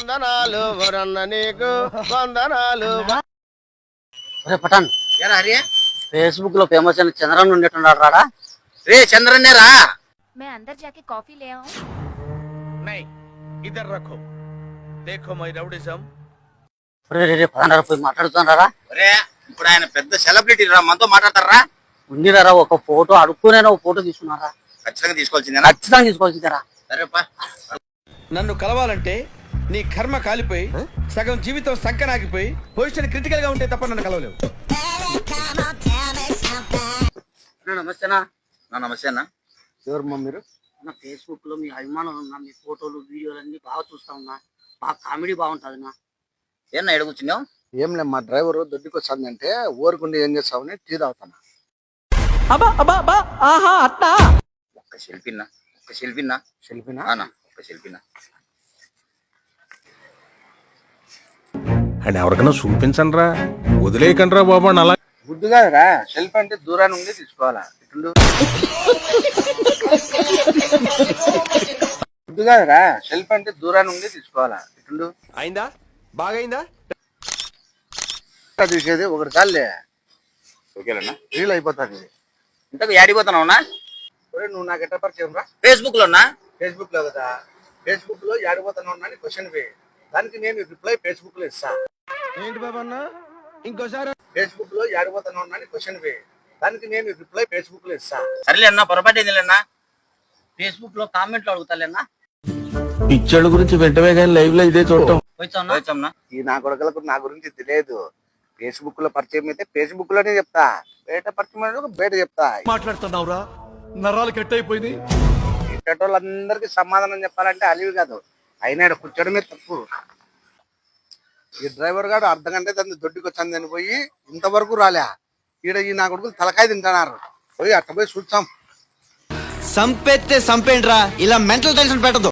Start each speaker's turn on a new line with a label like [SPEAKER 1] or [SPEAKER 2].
[SPEAKER 1] వందనాలు వరన్న నీకు వందనాలు
[SPEAKER 2] ఒరే పఠాన్
[SPEAKER 3] ఏరా హరి
[SPEAKER 2] ఫేస్బుక్ లో ఫేమస్ అయిన చంద్రన్ ఉండేట్టున్నాడు రాడా
[SPEAKER 3] రే చంద్రన్నేరా
[SPEAKER 4] मैं अंदर जाके कॉफी ले आऊं
[SPEAKER 1] नहीं इधर रखो देखो मैं रउडिज्म
[SPEAKER 2] ఒరే రే రే పదహారు పోయి మాట్లాడుతున్నారా
[SPEAKER 3] ఒరే ఇప్పుడు ఆయన పెద్ద సెలబ్రిటీ రా మనతో మాట్లాడతారా
[SPEAKER 2] ఉండిరారా ఒక ఫోటో అడుక్కునే ఒక ఫోటో తీసుకున్నారా
[SPEAKER 3] ఖచ్చితంగా తీసుకోవాల్సిందేనా
[SPEAKER 2] ఖచ్చితంగా తీసుకోవాల్సిందేరా
[SPEAKER 3] సరేపా
[SPEAKER 5] నన్ను కలవాలంటే నీ కర్మ కాలిపోయి సగం జీవితం సంకనాగిపోయి పొజిషన్ క్రిటికల్గా ఉంటే తప్ప నన్ను కలవలేవు.
[SPEAKER 3] నా నమస్తే అన్న.
[SPEAKER 1] ఎవరు మీరు?
[SPEAKER 2] నా ఫేస్బుక్లో మీ అభిమానులు ఉన్నా మీ ఫోటోలు వీడియోలు అన్ని బాగా చూస్తా ఉన్నా. బాగా కామెడీ బాగుంటది నా
[SPEAKER 3] ఏమన్నా ఎడుగుచ్చినావు
[SPEAKER 1] ఏం లేదు మా డ్రైవర్ దొడ్డికి వచ్చిందంటే ఊరుకుండి ఏం చేస్తామని టీ తాగుతాను?
[SPEAKER 3] ఒక్క సెల్ఫీనా? ఒక్క సెల్ఫీనా?
[SPEAKER 1] సెల్ఫీనా?
[SPEAKER 3] ఒక్క సెల్ఫీనా?
[SPEAKER 6] అండ్ ఎవరికైనా చూపించండి రా వదిలేయకండి రా బాబు అని అలా
[SPEAKER 1] గుడ్డు కాదురా సెల్ఫీ అంటే దూరాన్ని ఉండి తీసుకోవాలా? గుడ్డు కాదురా సెల్ఫీ అంటే దూరాన్ని ఉండి తీసుకోవాలా? ఇట్లు
[SPEAKER 5] అయిందా? బాగైందా?
[SPEAKER 1] తీసేది ఒకటి చాలే
[SPEAKER 3] ఓకేలన్నా.
[SPEAKER 1] రీల్ అయిపోతుంది.
[SPEAKER 3] ఇంతకు యాడిపోతున్నావునా
[SPEAKER 1] ఒరేయ్, నువ్వు నాకు ఎట్లా పరిచయం రా?
[SPEAKER 3] ఫేస్బుక్ లోనా?
[SPEAKER 1] ఫేస్బుక్లో కదా. ఫేస్బుక్లో ఆడిపోతాను అని క్వశ్చన్ పే దానికి నేను రిప్లై ఫేస్బుక్లో ఇస్తా.
[SPEAKER 5] ఏంటి బాబా అన్న? ఇంకోసారి
[SPEAKER 1] ఫేస్బుక్లో ఆడిపోతాను అని క్వశ్చన్ పే దానికి నేను రిప్లై ఫేస్బుక్లో ఇస్తా.
[SPEAKER 3] సరేలే అన్న పొరపాటు ఏందిలేనా
[SPEAKER 2] ఫేస్బుక్లో కామెంట్లు అడుగుతాలేనా
[SPEAKER 6] పిచ్చోళ్ళ గురించి వెంటనే కానీ లైవ్లో ఇదే చూడటం.
[SPEAKER 1] ఈ నా కొడుకులకు నా గురించి తెలియదు. ఫేస్బుక్లో పరిచయం అయితే ఫేస్బుక్లోనే చెప్తా. బయట పరిచయం బయట చెప్తా.
[SPEAKER 7] మాట్లాడుతున్నావురా? నరాలు కట్ అయిపోయింది
[SPEAKER 1] వాళ్ళందరికీ సమాధానం చెప్పాలంటే అలివి కాదు. అయినా ఈడ కూర్చోడమే తప్పు. ఈ డ్రైవర్ గారు అర్ధ గంట దాన్ని దొడ్డికి పోయి ఇంతవరకు రాలే. ఈడ ఈ నా కొడుకులు తలకాయ తింటున్నారు. పోయి అట్ట పోయి చూస్తాం
[SPEAKER 7] సంపెత్తే సంపేంట్రా ఇలా మెంటల్ టెన్షన్ పెట్టదు